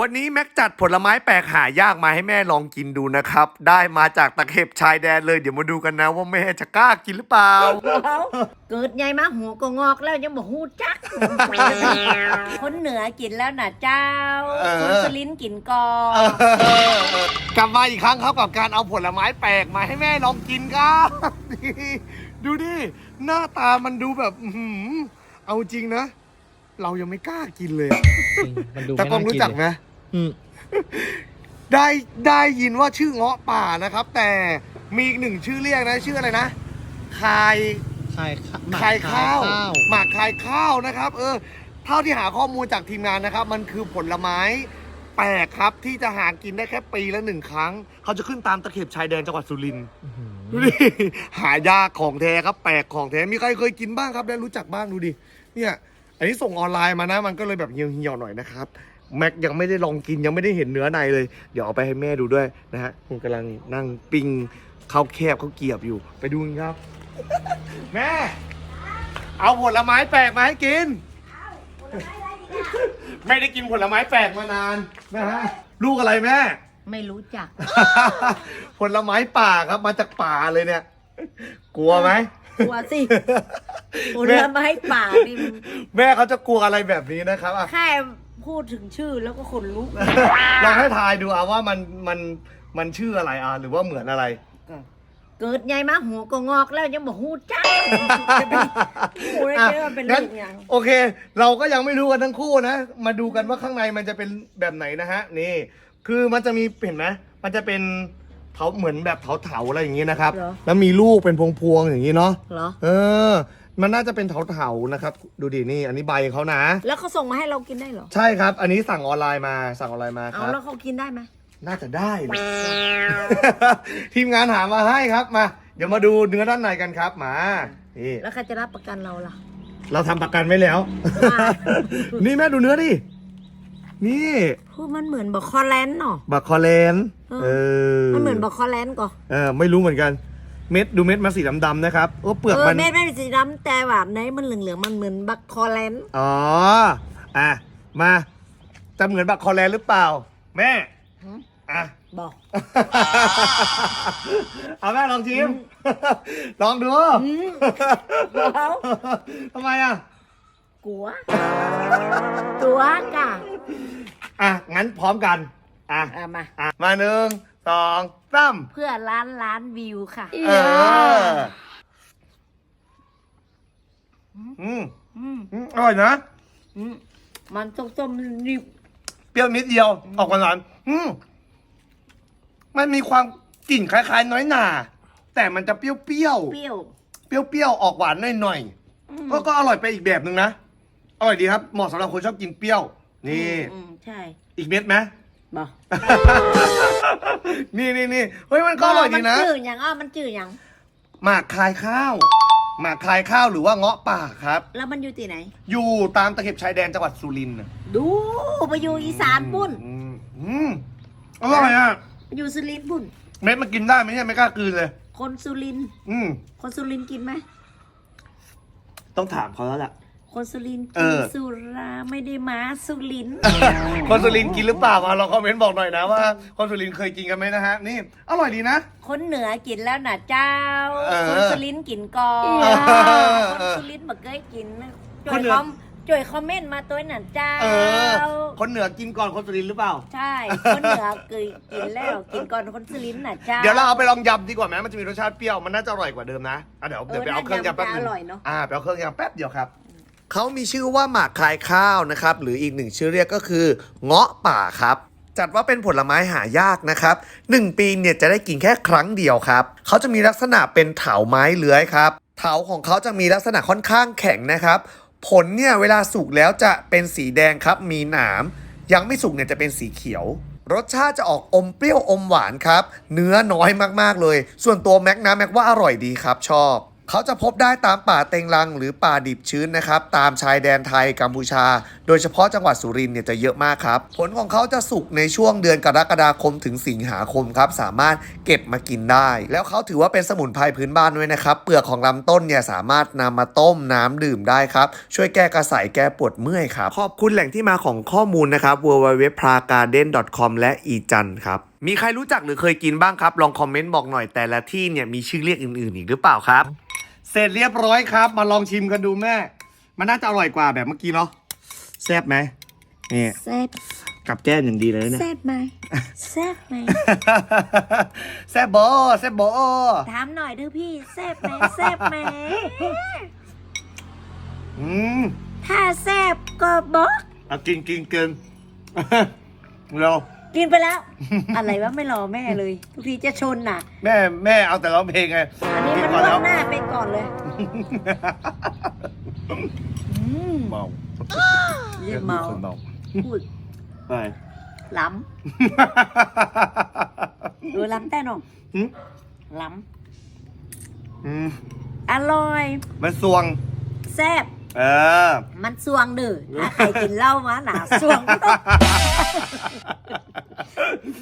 วันนี้แม็กจัดผลไม้แปลกหายากมาให้แม่ลองกินดูนะครับ ได้มาจากตะเข็บชายแดนเลยเดี๋ยวมาดูกันนะว่าแม่จะกล้ากินหรือเปล่าเอาเกิดใหญ่มาหัวก็งอกแล้วยังบอกหูจัก คนเหนือกินแล้วนะเจ้า เออ คนสุรินทร์กินกอนกลับมาอีกครั้งครับกับการเอาผลไม้แปลกมาให้แม่ลองกินครับนี่ดูดิหน้าตามันดูแบบอื้อหือเอาจริงนะ เรายังไม่กล้ากินเลยอะจริงมันดูแต่ไม่กล้อน่างกิรู้นจักเลยไหม อืมได้ได้ยินว่าชื่อเงาะป่านะครับ แต่มีอีกหนึ่งชื่อเรียกนะ ชื่ออะไรนะคายคายข้าวคายข้าวข้าวหมากคายข้าวนะครับ เออ เท่าที่หาข้อมูลจากทีมงานนะครับ มันคือผลไม้แปลกครับที่จะหากินได้แค่ปีละหนึ่งครั้ง เขาจะขึ้นตามตะเข็บชายแดนจังหวัดสุรินทร์อื้อหือดูดิหายากของแท้ครับ แปลกของแท้มีใครเคยกินบ้างครับ ได้รู้จักบ้างดูดิเนี่ยอั นนี้ส่งออนไลน์มานะ มันก็เลยแบบเหี่ยวๆหน่อยนะครับแม็กยังไม่ได้ลองกินยังไม่ได้เห็นเนื้อในเลย เดี๋ยวเอาไปให้แม่ดูด้วยนะฮะคุณกำลังนั่งปิ้งข้าวแคบข้าวเกรียบอยู่ ไปดูกันครับ แม่ เอาผลไม้แปลกมาให้กิน ไม่ได้กินผลไม้แปลกมานานนะฮะลูกอะไรแม่ ไม่รู้จัก ผลไม้ป่าครับมาจากป่าเลยเนี่ย กลัวไหม กลัวสิผแม่ลไม้ป่านี่มันแม่เขาจะกลัวอะไรแบบนี้นะครับอะแค่พูดถึงชื่อแล้วก็ขนลุกลองให้ทายดูอะว่ามันมันมันชื่ออะไรอะหรือว่าเหมือนอะไร เกิดใหญ่มาหัวก็งอกแล้วยังบอกหูจักจะไปหูได้เจอว่าเป็นงั้ลูกอย่างโอเค เราก็ยังไม่รู้กันทั้งคู่นะ มาดูกันว่าข้างในมันจะเป็นแบบไหนนะฮะ นี่ คือมันจะมีเห็นไหมมันจะเป็น เถาเหมือนแบบเถาๆอะไรอย่างงี้นะครับ เหรอ แล้วมีลูกเป็นพวงๆอย่างงี้เนาะเหรอ เออ มันน่าจะเป็นเถาๆนะครับ ดูดินี่ อันนี้ใบเขานะ แล้วเขาส่งมาให้เรากินได้เหรอ ใช่ครับ อันนี้สั่งออนไลน์มาสั่งออนไลน์มาคเอารับ แล้วเขากินได้ไหมน่าจะได้เลย ทีมงานหามาให้ครับมา เดี๋ยวมาดูเนื้อด้านในกันครับมานี่แล้วใครจะรับประกันเราล่ะ เราทำประกันไว้แล้วว่านี่แม่ดูเนื้อดิ นี่พูดมันเหมือนบอกคอแลนด์เนาะบักคอเลนเอเออมันเหมือนบอกคอแลนด์ก่อเออไม่รู้เหมือนกันเม็ดดูเม็ดมันสีดำๆนะครับโอ้เปลือกเออมันเม็ดไม่เป็นสีดำแต่แบบไหนมันเหลืองๆมันเหมือนบักคอแลนด์อ๋ออะมาจะเหมือนบักคอแลนหรือเปล่า แม่อะบอกเอาแม่ลองชิมลองดูเอาทำไมอะกลัว ตัวกะ อะ งั้นพร้อมกัน อะอะมา อะ มาหนึ่งสองสามเพื่อล้านล้านวิวค่ะ เออ อืมอืมอืมอร่อยนะ อืมมันส้มๆนี่เปรี้ยวนิดเดียว ออกหวานๆอืมมันมีความกลิ่นคล้ายๆ น้อยหน่า แต่มันจะเปรี้ยวๆ เปรี้ยวเปรี้ยวๆ ออกหวานหน่อยอืมๆก็ก็อร่อยไปอีกแบบหนึ่งนะ อร่อยดีครับ เหมาะสำหรับคนชอบกินเปรี้ยว นี่ อืมใช่อีกเม็ดไหม บอกนี่นี่นี่เฮ้ยมันก็อร่อยดีนะ มันจืดอย่างอ้อมันจืดอย่าง หมากคายข้าว หมากคายข้าวหรือว่าเงาะป่าครับ แล้วมันอยู่ที่ไหน อยู่ตามตะเข็บชายแดนจังหวัดสุรินทร์น่ะดูไปอยู่อีสานปุ่น อืมอืมอร่อยอะ อยู่สุรินทร์ปุ่น เม็ดมันกินได้ไหมเนี่ยไม่กล้ากลืนเลย คนสุรินทร์อืมคนสุรินทร์กินไหมต้องถามเขาแล้วล่ะ คนสุรินทร์เอกินอสุราไม่ได้มาสุรินทร์คนสุรินทร์กินหรือเปล่ามาลองคอมเมนต์บอกหน่อยนะว่า คนสุรินทร์เคยกินกันไหมนะฮะนี่อร่อยดีนะ คนเหนือกินแล้วนะเจ้า เออ คนสุรินทร์กินก่อนเออคนสุรินทร์บอกเคยกินจคอนยเหนือคอมจอยคอมเมนต์มาตัวน่ะเจ้า เออ คนเหนือกินก่อนคนสุรินทร์หรือเปล่า ใช่ คนเหนือเคยกินแล้วกินก่อนคนสุรินทร์น่ะเจ้า เดี๋ยวเราเอาไปลองยำดีกว่าไหมมันจะมีรสชาติเปรี้ยวมันน่าจะอร่อยกว่าเดิมนะอะเดี๋ยวเออเดี๋ยวไปเอาเครื่องยำแป๊บนึงน่าจะอร่อยเนอะ อ่าไปเอาเครื่องยำแป๊บเดียวครับ เขามีชื่อว่าหมากคายข้าวนะครับ หรืออีกหนึ่งชื่อเรียกก็คือ เงาะป่าครับจัดว่าเป็นผลไม้หายากนะครับหนึ่งปีเนี่ยจะได้กินแค่ครั้งเดียวครับ เขาจะมีลักษณะเป็นเถาไม้เลื้อยครับ เถาของเขาจะมีลักษณะค่อนข้างแข็งนะครับ ผลเนี่ยเวลาสุกแล้วจะเป็นสีแดงครับ มีหนาม ยังไม่สุกเนี่ยจะเป็นสีเขียว รสชาติจะออกอมเปรี้ยวอมหวานครับ เนื้อน้อยมากๆเลย ส่วนตัวแม็กนะแม็กว่าอร่อยดีครับชอบ เขาจะพบได้ตามป่าเต็งรังหรือป่าดิบชื้นนะครับ ตามชายแดนไทยกัมพูชา โดยเฉพาะจังหวัดสุรินทร์เนี่ยจะเยอะมากครับ ผลของเขาจะสุกในช่วงเดือนกรกฎาคมถึงสิงหาคมครับ สามารถเก็บมากินได้ แล้วเขาถือว่าเป็นสมุนไพรพื้นบ้านด้วยนะครับ เปลือกของลำต้นเนี่ยสามารถนำมาต้มน้ำดื่มได้ครับ ช่วยแก้กระสายแก้ปวดเมื่อยครับขอบคุณแหล่งที่มาของข้อมูลนะครับ www.pragarden.com และอีจันครับ มีใครรู้จักหรือเคยกินบ้างครับ ลองคอมเมนต์บอกหน่อยแต่ละที่เนี่ยมีชื่อเรียกอื่นๆอีกหรือเปล่าครับ เสร็จเรียบร้อยครับ มาลองชิมกันดูแม่ มันน่าจะอร่อยกว่าแบบเมื่อกี้เนาะแซ่บไหมนี่แซ่บกับแก้มอย่างดีเลยเนี่ย แซ่บไหมแซ่บไหมแซ่บบอแซ่บบอถามหน่อยเด้อพี่แซ่บไหมแซ่บไหมอืมถ้าแซ่บก็บอกเอากินกินกิน เรา กินไปแล้ว อะไรวะไม่รอแม่เลย ทุกทีจะชนน่ะ แม่แม่เอาแต่ร้องเพลงไงอันนี้กิมันก่อนล่แล้ววงหน้าไปก่อนเลยอืมเมาเรียกเมาคนเมาพูดไปล้ำเออล้ำแต่หนองหืมล้อืมำอร่อย มันสวง แซ่บ เออ มันสวงเด้อถ้าใครกินเหล้ามาหนาสวง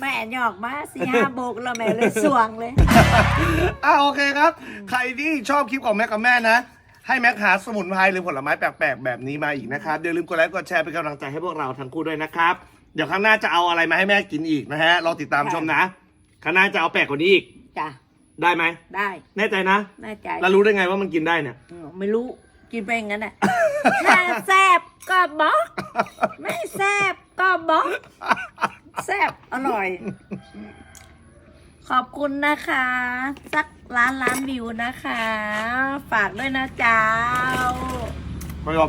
แม่หยอกมาสี่ห้าโบกแล้วแม่เลยสวงเลยอะโอเคครับ ใครที่ชอบคลิปของแม่กับแม่นะ ให้แม็กหาสมุนไพรหรือผลไม้แปลกๆ แบบนี้มาอีกนะครับอย่าลืมกดไลค์กดแชร์เป็นกำลังใจให้พวกเราทั้งคู่ด้วยนะครับ เดี๋ยวข้างหน้าจะเอาอะไรมาให้แม่กินอีกนะฮะรอติดตามชมนะข้างหน้าจะเอาแปลกกว่านี้อีกจ้ะได้ไหมได้ แน่ใจนะแน่ใจแล้วรู้ได้ไงว่ามันกินได้เนี่ยอืมไม่รู้ กินไปอย่างนั้นแหละถ้าแซบก็บอก ไม่แซบก็บอก แซบอร่อย ขอบคุณนะคะ สักล้านล้านวิวนะคะ ฝากด้วยนะจ๊ะไม่รอ